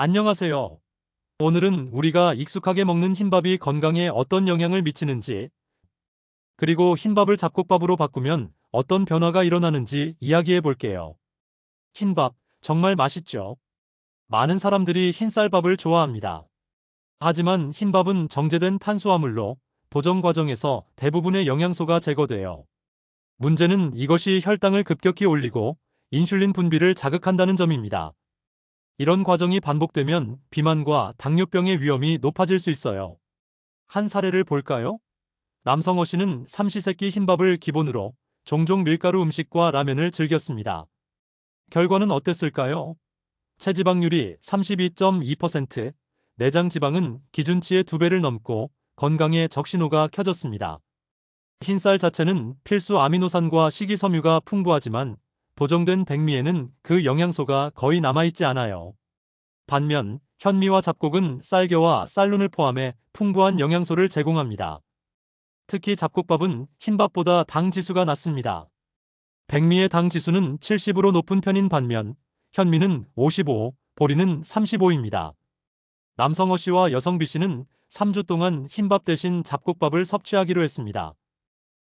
안녕하세요. 오늘은 우리가 익숙하게 먹는 흰밥이 건강에 어떤 영향을 미치는지, 그리고 흰밥을 잡곡밥으로 바꾸면 어떤 변화가 일어나는지 이야기해 볼게요. 흰밥, 정말 맛있죠? 많은 사람들이 흰쌀밥을 좋아합니다. 하지만 흰밥은 정제된 탄수화물로 도정 과정에서 대부분의 영양소가 제거돼요. 문제는 이것이 혈당을 급격히 올리고 인슐린 분비를 자극한다는 점입니다. 이런 과정이 반복되면 비만과 당뇨병의 위험이 높아질 수 있어요. 한 사례를 볼까요? 남성어 씨는 삼시세끼 흰밥을 기본으로 종종 밀가루 음식과 라면을 즐겼습니다. 결과는 어땠을까요? 체지방률이 32.2%, 내장 지방은 기준치의 두 배를 넘고 건강에 적신호가 켜졌습니다. 흰쌀 자체는 필수 아미노산과 식이섬유가 풍부하지만 도정된 백미에는 그 영양소가 거의 남아있지 않아요. 반면 현미와 잡곡은 쌀겨와 쌀룬을 포함해 풍부한 영양소를 제공합니다. 특히 잡곡밥은 흰밥보다 당 지수가 낮습니다. 백미의 당 지수는 70으로 높은 편인 반면 현미는 55, 보리는 35입니다. 남성어 씨와 여성 B 씨는 3주 동안 흰밥 대신 잡곡밥을 섭취하기로 했습니다.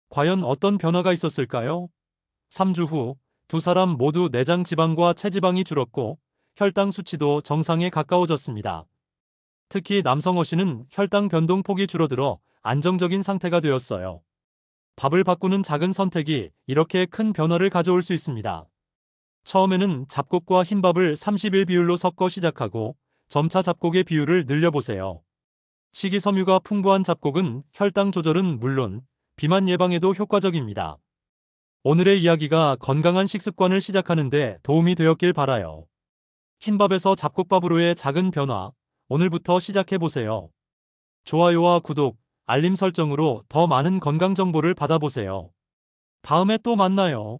과연 어떤 변화가 있었을까요? 3주 후 두 사람 모두 내장 지방과 체지방이 줄었고 혈당 수치도 정상에 가까워졌습니다. 특히 남성어 씨는 혈당 변동폭이 줄어들어 안정적인 상태가 되었어요. 밥을 바꾸는 작은 선택이 이렇게 큰 변화를 가져올 수 있습니다. 처음에는 잡곡과 흰밥을 30일 비율로 섞어 시작하고 점차 잡곡의 비율을 늘려보세요. 식이섬유가 풍부한 잡곡은 혈당 조절은 물론 비만 예방에도 효과적입니다. 오늘의 이야기가 건강한 식습관을 시작하는데 도움이 되었길 바라요. 흰밥에서 잡곡밥으로의 작은 변화, 오늘부터 시작해보세요. 좋아요와 구독, 알림 설정으로 더 많은 건강 정보를 받아보세요. 다음에 또 만나요.